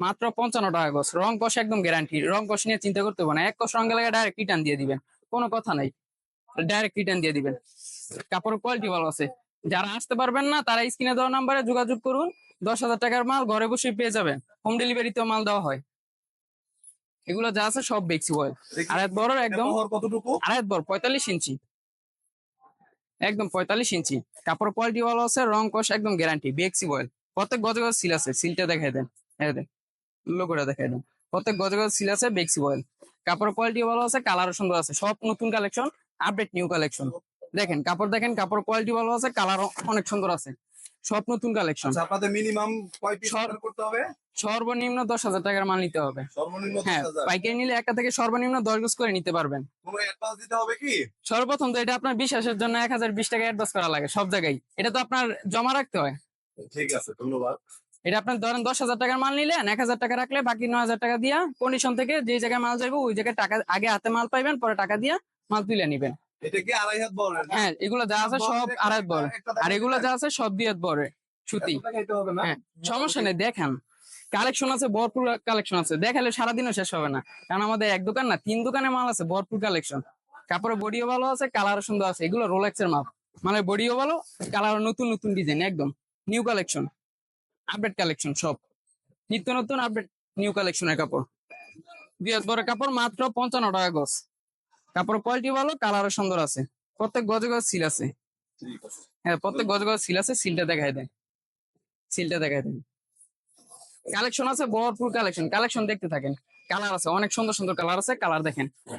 মাত্র পঞ্চান্ন টাকা গছ। রং কষ একদম গ্যারান্টি রং কষ নিয়ে চিন্তা করতে হবে না। এক কষ রং গেলে ডাইরেক্ট রিটার্ন দিয়ে দিবেন। কোনো কথা নাই। ডাইরেক্ট রিটার্ন দিয়ে দিবেন। কাপড় কোয়ালিটি ভালো আছে। যারা আসতে পারবেন না তারা স্ক্রিনে দেওয়া নাম্বারে যোগাযোগ করুন। দশ হাজার টাকার মাল ঘরে বসে পেয়ে যাবেন। হোম ডেলিভারিতেও মাল দেওয়া হয়। এগুলো যা আছে সব বেক্সি বয়েল আর এক বড় একদম কতটুকু? আড়াই বড় পঁয়তাল্লিশ ইঞ্চি। একদম পঁয়তাল্লিশ ইঞ্চি। কাপড় কোয়ালিটি ভালো আছে রং কষ একদম গ্যারান্টি বেক্সি বয়েল প্রত্যেক গজে গজ সিল আছে। সিলটা দেখাই দেন। দেন লোগোটা দেখাই দেন প্রত্যেক গজে গজ সিল আছে বেক্সি বয়েল কাপড় কোয়ালিটি ভালো আছে কালারও সুন্দর আছে। সব নতুন কালেকশন আপডেট নিউ কালেকশন দেখেন কাপড় দেখেন কাপড় কোয়ালিটি ভালো আছে কালারও অনেক সুন্দর আছে। সব নতুন কালেকশন আচ্ছা আপনাদের মিনিমাম কয় পিস অর্ডার করতে হবে? সর্বনিম্ন দশ হাজার টাকার মাল নিতে হবে। সর্বনিম্ন হ্যাঁ পাইকারি নিলে একটা থেকে সর্বনিম্ন দশ গজ করে নিতে পারবেন। কোনো অ্যাডভান্স দিতে হবে কি? সর্বপ্রথম তো এটা আপনার বিশ্বাসের জন্য এক হাজার বিশ টাকা অ্যাডভান্স করা লাগে সব জায়গায়। এটা তো আপনার জমা রাখতে হয়। ঠিক আছে ধন্যবাদ। এটা আপনার ধরেন দশ হাজার টাকার মাল নিলেন এক হাজার টাকা রাখলে বাকি নয় হাজার টাকা দিয়া কন্ডিশন থেকে যে জায়গায় মাল যাবে ওই জায়গায় টাকা আগে হাতে মাল পাইবেন পরে টাকা দিয়া মাল তুলে নিবেন। হ্যাঁ এগুলো যা আছে সব আড়াই বড়। আর এগুলো যা আছে সব দিয়ে বড় সুতি। হ্যাঁ সমস্যা নেই দেখেন। কালেকশন আছে ভরপুর কালেকশন আছে। দেখালে সারাদিনও শেষ হবে না। কারণ আমাদের এক দোকান না তিন দোকানে মাল আছে ভরপুর কালেকশন। কাপড়ের বডিও ভালো আছে কালারও সুন্দর আছে। এগুলো রোলেক্স এর মাপ মানে বডিও ভালো কালার নতুন নতুন ডিজাইন একদম। নিউ কালেকশন আপডেট কালেকশন সব নিত্য নতুন আপডেট নিউ কালেকশনের কাপড়। বিয়াস বড় কাপড় মাত্র পঞ্চান্ন টাকা গজ। কাপড় কোয়ালিটি ভালো কালারও সুন্দর আছে। প্রত্যেক গজে গজ সিল আছে। হ্যাঁ প্রত্যেক গজ গজ সিল আছে সিলটা দেখাই দেন। সিলটা দেখাই দেন। কালেকশন আছে, ভরপুর কালেকশন কালেকশন দেখতে থাকেন। কালার আছে, অনেক সুন্দর সুন্দর কালার আছে কালার দেখেন।